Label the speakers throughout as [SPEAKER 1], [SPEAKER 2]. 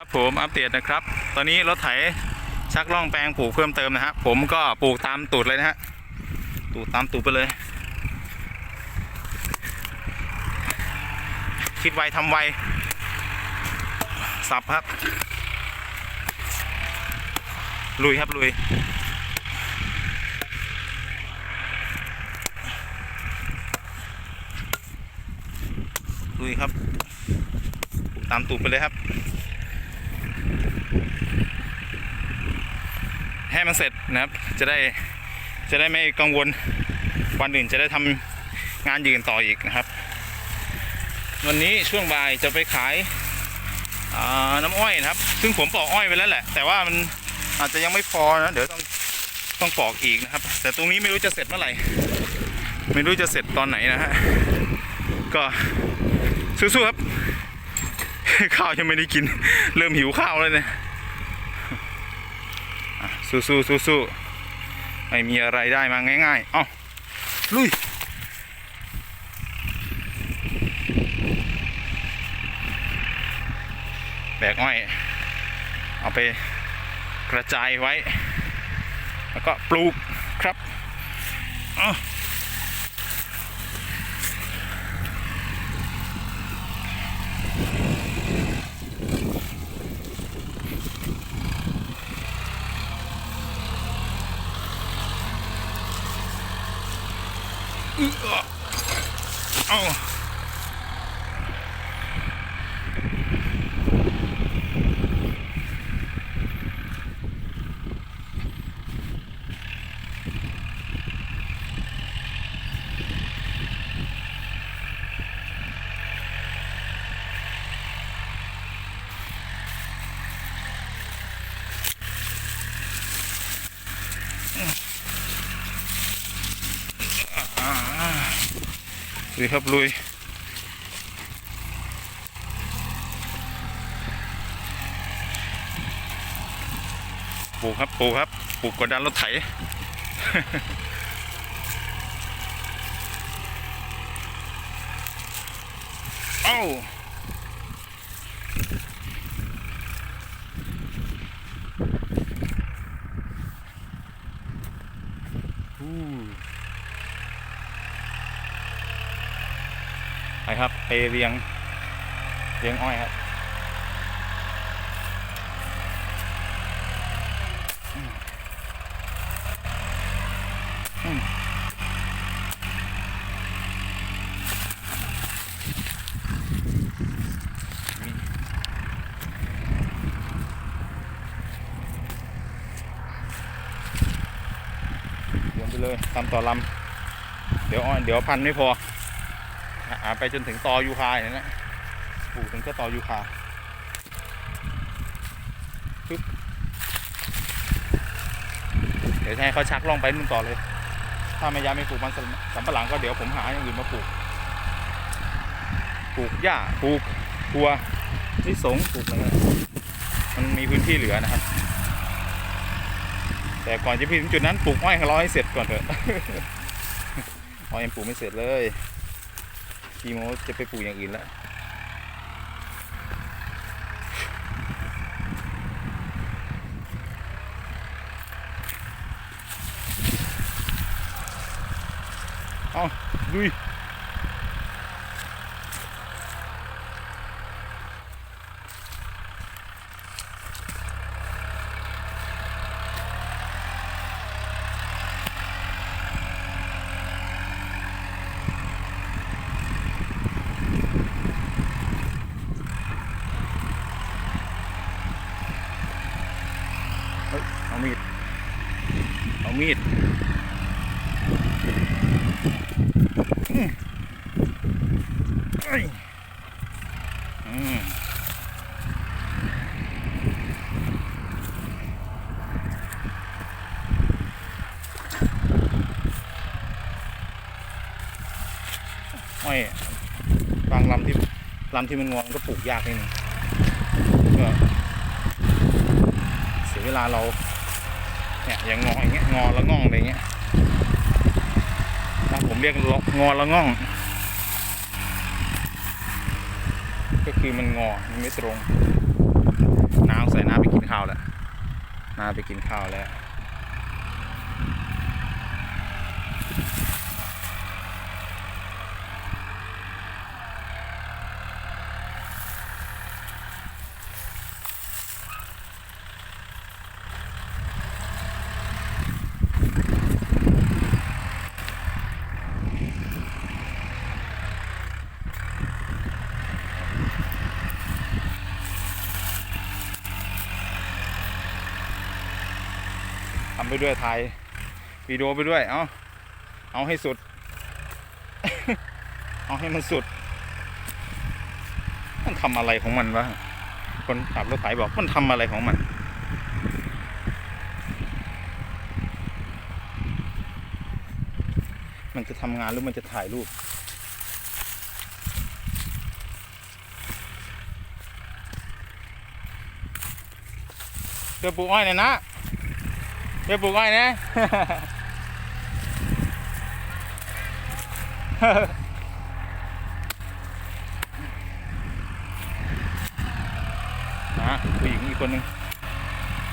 [SPEAKER 1] ครับผมอัปเดตนะครับ ตอนนี้รถไถชักล่องแปลงปลูกเพิ่มเติมนะฮะผมก็ปลูกตามตูดเลยนะฮะตูดตามตูดไปเลย คิดไวทำไว สับครับ ลุยครับลุยลุยครับ ตามตูดไปเลยครับ ให้มันเสร็จนะครับ จะได้จะได้ไม่กังวลวันอื่นจะได้ทำงานยืนต่ออีกนะครับ วันนี้ช่วงบ่ายจะไปขายาน้ำอ้อยนะครับ ซึ่งผมปอกอ้อยไปแล้วแหละ แต่ว่ามันอาจจะยังไม่พอนะเดี๋ยวต้องต้องปอกอีกนะครับ แต่ตรงนี้ไม่รู้จะเสร็จเมื่อไหร่ ไม่รู้จะเสร็จตอนไหนนะฮะก็สู้ๆครับข้าวยังไม่ได้กิน เริ่มหิวข้าวแล้วเนี่ย สู้สู้สู้สู้ไม่มีอะไรได้มาง่ายๆ เอ้าลุย แบกอ้อย เอาไปกระจายไว้ แล้วก็ปลูกครับเอ้าเอ้า ลุยครับลุยปลูกครับปลูกครับปลูกกดดันรถไถเอ้าอู้ไป ครับไปเรียงเรียงอ้อยครับเดี๋ยวไปเลยตามต่อลำเดี๋ยวอ้อยเดี๋ยวพันไม่พอ ไปจนถึงตอยูคาอย่างนี้นะปลูกถึงก็ตอยูคาปึ๊บเดี๋ยวให้เขาชักล่องไปนู่นต่อเลย ถ้าไม่ย้ายไม่ปลูกมันสำปะหลังก็เดี๋ยวผมหาอย่างอื่นมาปลูก ปลูกหญ้าปลูกทัวลิสงปลูกอะไรมันมีพื้นที่เหลือนะครับ แต่ก่อนจะไปถึงจุดนั้นปลูกอ้อยของเราให้เสร็จก่อนเถอะอ้อยยังปลูกไม่เสร็จเลย พีโมจะไปปลูกอย่างอื่นแล้วเอาดุยเฮ้ยเอามีด เอามีดอืมเอ้ยอืม อ้อยบางลำที่ลำที่มันงอนก็ปลูกยากนิดนึงก็เสียเวลาเราเนี่ยอย่างงออย่างเงี้ยงอละง่องอะไรเงี้ยถ้าผมเรียกงอละง่อง ก็คือมันงอมันไม่ตรงน้ำใส่น้ำไปกินข้าไปกินข้าวแล้ว ทำไปด้วยถ่ายวิดีโอไปด้วย เอาเอาให้สุด เอาให้มันสุด มันทำอะไรของมันวะ คนขับรถไถบอกมันทำอะไรของมันมันจะทำงานหรือมันจะถ่ายรูปเดี๋ยวปลูกอ้อยหน่ยนะ เดี๋ยวปลูกอ้อยนะนะผู้หญิงอีกคนหนึ่ง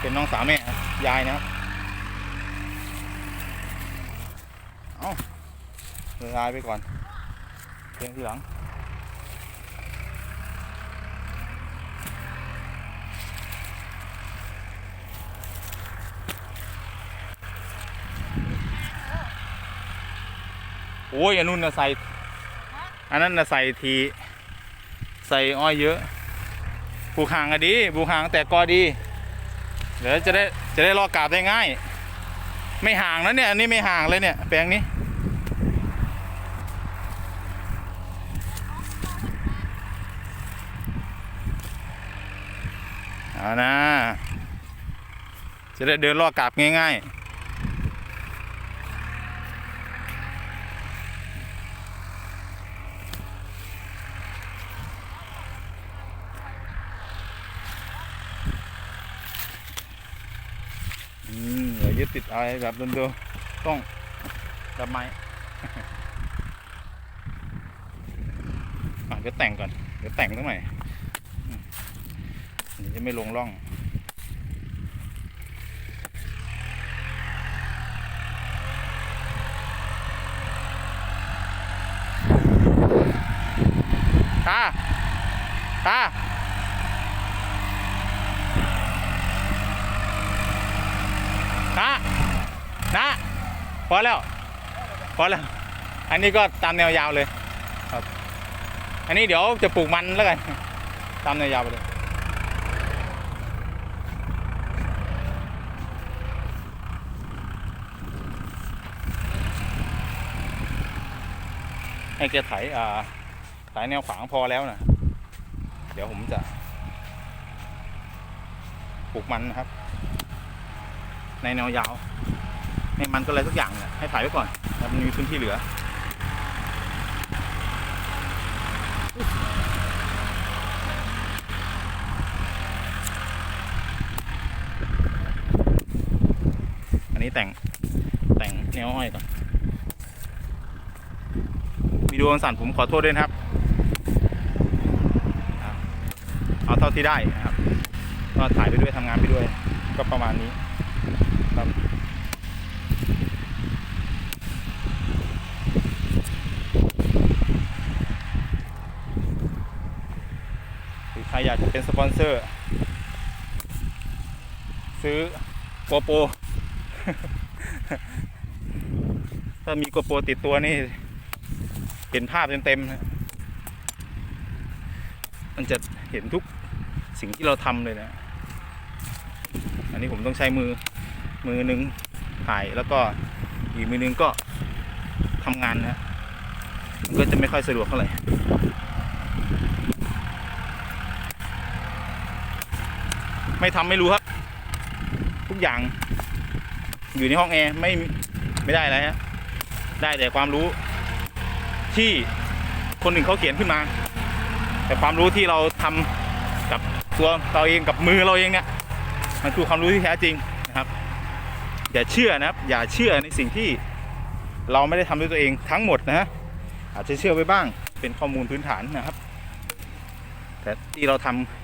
[SPEAKER 1] เป็นน้องสาวแม่ครับยายนะครับ เอาเดี๋ยวยายไปก่อนเพียงทีหลัง โอ้ยอันนู้นนะใส่อันนั้นนะใส่ทีใส่อ้อยเยอะปลูกห่างอะดีปลูกห่างแต่กอดี เดี๋ยวจะได้จะได้ลอกกาบได้ง่าย ไม่ห่างแล้วเนี่ยอันนี้ไม่ห่างเลยเนี่ยแปลงนี้เอานะ จะได้เดินลอกกาบง่าย ๆ อืมอ ยึดติดอะไรแบบเดิมๆต้องดับไม้อะเดี๋ยวแต่งก่อน เดี๋ยวแต่งตรงไหนอยอืมเดี๋ยจะไม่ลงร่องตาตา นะ นะพอแล้วพอแล้ว อันนี้ก็ตามแนวยาวเลยครับ อันนี้เดี๋ยวจะปลูกมันแล้วกัน ตามแนวยาวไปเลยให้แกไถอ่าไถแนวขวางพอแล้วนะเดี๋ยวผมจะปลูกมันนะครับ ในแนวยาว ให้มันก็อะไรสักอย่างเนี่ยให้ถ่ายไว้ก่อนแล้วมันมีพื้นที่เหลืออันนี้แต่งแต่งแนวอ้อยก่อนวิดีโอสั่นผมขอโทษด้วยนะครับ เอาเท่าที่ได้นะครับก็ถ่ายไปด้วยทำงานไปด้วย ก็ประมาณนี้ครับหรื อยากจะเป็นสปอนเซอร์ ซื้อโกโปรถ้ามีโกโปรติดตัวนี่เห็นภาพเต็มๆนะมันจะเห็นทุกสิ่งที่เราทำเลยนะ อันนี้ผมต้องใช้มือมือหนึ่งถ่ายแล้วก็อีกมือหนึงก็ทำงานนะ มันก็จะไม่ค่อยสะดวกเท่าไหร่ ไม่ทำไม่รู้ครับ ทุกอย่าง อยู่ในห้องแอร์ไม่ไม่ได้อะไรฮะได้แต่ความรู้ ที่คนหนึ่งเขาเขียนขึ้นมา แต่ความรู้ที่เราทำกับตัวเราเองกับมือเราเองเนี่ยมันคือความรู้ที่แท้จริงนะครับ อย่าเชื่อนะครับ อย่าเชื่อในสิ่งที่เราไม่ได้ทำด้วยตัวเองทั้งหมดนะฮะอาจจะเชื่อไว้บ้างเป็นข้อมูลพื้นฐานนะครับ แต่ที่เราทำไ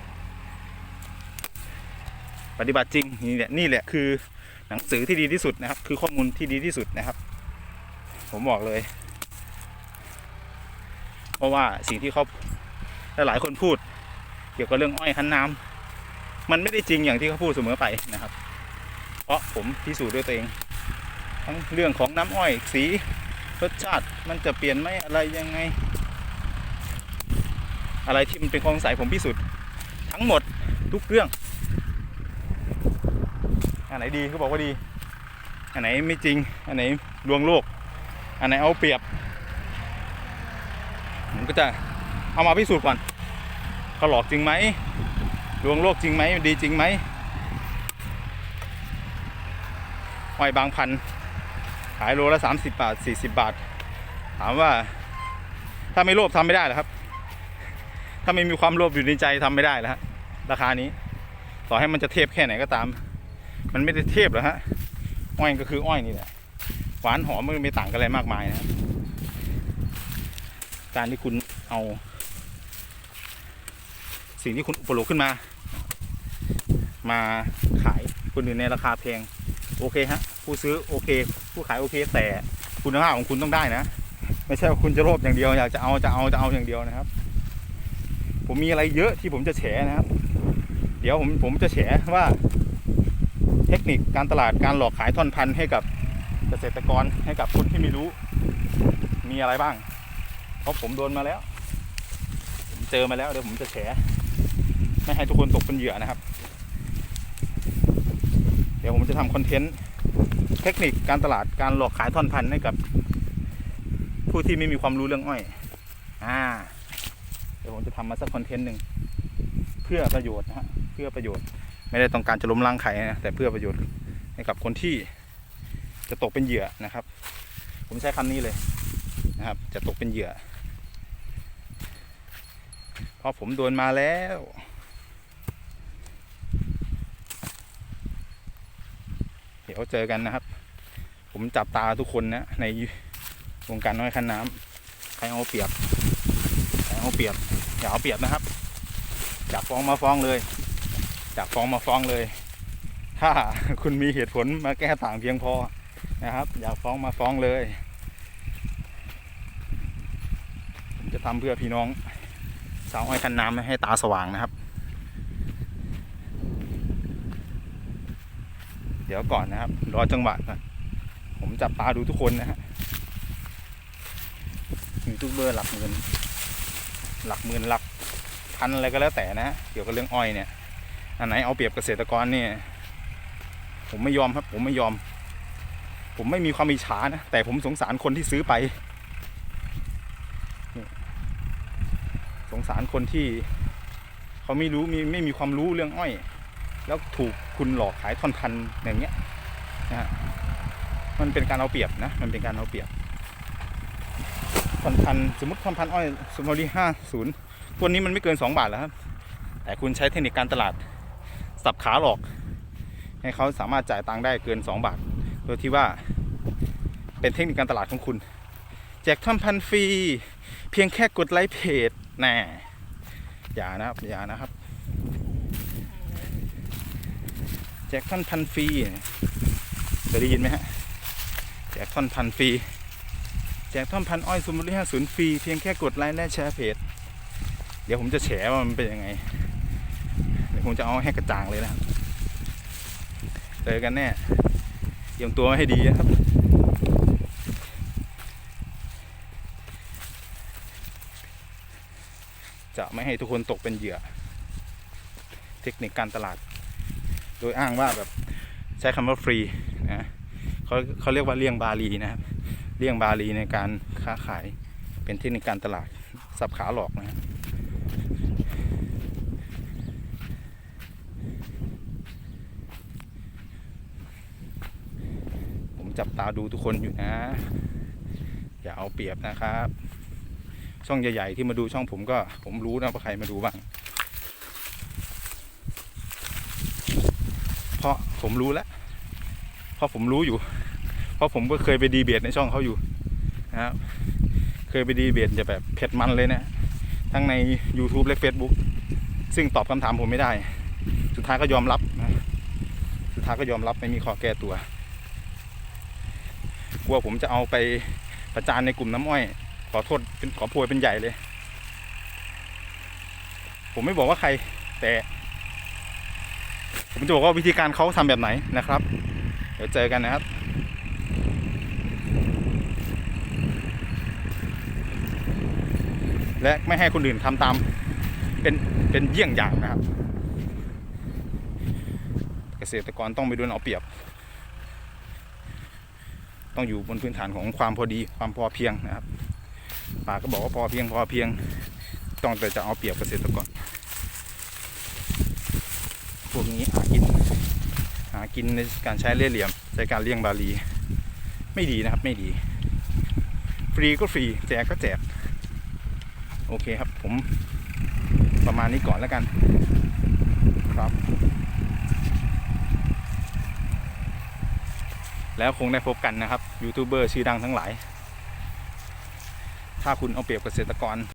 [SPEAKER 1] ปฏิบัติจริงนี่แหละนี่แหละคือหนังสือที่ดีที่สุดนะครับ คือข้อมูลที่ดีที่สุดนะครับ ผมบอกเลย เพราะว่าสิ่งที่เขาหลายคนพูด เกี่ยวกับเรื่องอ้อยคั้นน้ำมันไม่ได้จริงอย่างที่เขาพูดเสมอไปนะครับ เพราะผมพิสูจน์ด้วยตัวเองทั้งเรื่องของน้ำอ้อยสีรสชาติมันจะเปลี่ยนไหมอะไรยังไง อะไรที่มันเป็นของใสผมพิสูจน์ทั้งหมดทุกเรื่อง ไหนดีก็บอกว่าดี อันไหนไม่จริง อันไหนลวงโลก อันไหนเอาเปรียบผมก็จะเอามาพิสูจน์ก่อนเขาหลอกจริงไหมลวงโลกจริงไหมดีจริงไหมหอยบางพันขายโลละ 30 บาท 40 บาท ถามว่าถ้าไม่โลภทำไม่ได้หรอครับ ถ้าไม่มีความโลภอยู่ในใจทำไม่ได้แล้วฮะราคานี้ ต่อให้มันจะเทพแค่ไหนก็ตาม มันไม่ได้เทพหรอฮะ อ้อยก็คืออ้อยนี่แหละ หวานหอมมันไม่ต่างกันอะไรมากมายนะการที่คุณเอา สิ่งที่คุณอุปโลกขึ้นมา มาขายคนอื่นในราคาแพงโอเคฮะ ผู้ซื้อโอเค ผู้ขายโอเค แต่คุณภาพของคุณต้องได้นะ ไม่ใช่ว่าคุณจะโลภอย่างเดียว อยากจะเอาจะเอาจะเอาอย่างเดียวนะครับ ผมมีอะไรเยอะที่ผมจะแฉนะครับ เดี๋ยวผมผมจะแฉว่า เทคนิคการตลาดการหลอกขายท่อนพันธุ์ให้กับเกษตรกรให้กับคนที่ไม่รู้ มีอะไรบ้าง เพราะผมโดนมาแล้ว ผมเจอมาแล้วเดี๋ยวผมจะแฉไม่ให้ทุกคนตกเป็นเหยื่อนะครับ เดี๋ยวผมจะทำคอนเทนต์เทคนิคการตลาดการหลอกขายท่อนพันธุ์ให้กับ ผู้ที่ไม่มีความรู้เรื่องอ้อย อ่า เดี๋ยวผมจะทำมาสักคอนเทนต์หนึ่งเพื่อประโยชน์นะฮะเพื่อประโยชน์ ไม่ได้ต้องการจะล้มล้างใครนะแต่เพื่อประโยชน์ให้กับคนที่จะตกเป็นเหยื่อนะครับ ผมใช้คำนี้เลยนะครับ จะตกเป็นเหยื่อเพราะผมโดนมาแล้วเดี๋ยวเจอกันนะครับ ผมจับตาทุกคนนะในวงการน้อยคันน้ำใครเอาเปรียบใครเอาเปรียบอย่าเอาเปรียบนะครับอยากฟ้องมาฟ้องเลย จากฟ้องมาฟ้องเลย ถ้าคุณมีเหตุผลมาแก้ต่างเพียงพอนะครับ อยากฟ้องมาฟ้องเลยผมจะทำเพื่อพี่น้อง สาวอ้อยคันน้ำให้ตาสว่างนะครับ เดี๋ยวก่อนนะครับ รอจังหวะก่อนผมจับตาดูทุกคนนะฮะยูทูบเบอร์หลักหมื่นหลักหมื่นหลักพันอะไรก็แล้วแต่นะฮะเกี่ยวกับเรื่องอ้อยเนี่ย อันไหนเอาเปรียบเกษตรกรเนี่ยผมไม่ยอมครับ ผมไม่ยอม ผมไม่มีความอิจฉานะแต่ผมสงสารคนที่ซื้อไป สงสารคนที่ เขาไม่รู้มีไม่มีความรู้เรื่องอ้อย แล้วถูกคุณหลอกขายท่อนพันอย่างเงี้ยนะฮะมันเป็นการเอาเปรียบนะ มันเป็นการเอาเปรียบท่อนพันสมมติท่อนพันอ้อยสมมติห้าศูนย์ตัวนี้มันไม่เกินสองบาทแล้วครับแต่คุณใช้เทคนิคการตลาด สับขาหลอก ให้เขาสามารถจ่ายตังค์ได้เกิน 2 บาท โดยที่ว่าเป็นเทคนิคการตลาดของคุณ แจกท่อนพันฟรี เพียงแค่กดไลค์เพจแน่อย่านะครับอย่านะครับ แจกท่อนพันฟรีเคยได้ยินไหมฮะแจกท่อนพันฟรีแจกท่อนพันอ้อยสมมติห้าศูนย์ฟรีเพียงแค่กดไลค์และแชร์เพจ เดี๋ยวผมจะแฉว่ามันเป็นยังไง ผมจะเอาให้กระจ่างเลยนะครับเจอกันแน่เตรียมตัวให้ดีนะครับจะไม่ให้ทุกคนตกเป็นเหยื่อ เทคนิคการตลาด โดยอ้างว่าแบบใช้คำว่าฟรีนะเขาเขาเรียกว่าเลี่ยงบาลีนะครับ เลี่ยงบาลีในการค้าขายเป็นเทคนิคการตลาดสับขาหลอกนะครับ ผมจับ ตาดูทุกคนอยู่นะ อย่าเอาเปรียบนะครับ ช่องใหญ่ๆที่มาดูช่องผมก็ ผมรู้นะว่าใครมาดูบ้าง เพราะผมรู้แล้ว เพราะผมรู้อยู่ เพราะผมก็เคยไปดีเบตในช่องเขาอยู่นะครับ เคยไปดีเบตจะแบบเผ็ดมันเลยนะ ทั้งใน YouTube และ Facebook ซึ่งตอบคำถามผมไม่ได้ สุดท้ายก็ยอมรับนะสุดท้ายก็ยอมรับไม่มีข้อแก้ตัว ลัวผมจะเอาไปประจานในกลุ่มน้ำอ้อย ขอโทษเป็นขอโพยเป็นใหญ่เลย ผมไม่บอกว่าใคร แต่ ผมจะบอกว่าวิธีการเขาทำแบบไหนนะครับ เดี๋ยวเจอกันนะครับและไม่ให้คนอื่นทำตาม เป็นเป็นเยี่ยงอย่างนะครับ เกษตรกรต้องไม่โดนเอาเปรียบ ต้องอยู่บนพื้นฐานของความพอดีความพอเพียงนะครับป่าก็บอกว่าพอเพียงพอเพียงต้องแต่จะเอาเปรียบเกษตรกรพวกนี้หากินหากินในการใช้เล่ห์เหลี่ยมใช้การเลี้ยงบาลี ไม่ดีนะครับไม่ดี ฟรีก็ฟรีแจกก็แจกโอเคครับผมประมาณนี้ก่อนแล้วกันครับ แล้วคงได้พบกันนะครับยูทูบเบอร์ชื่อดังทั้งหลาย ถ้าคุณเอาเปรียบเกษตรกร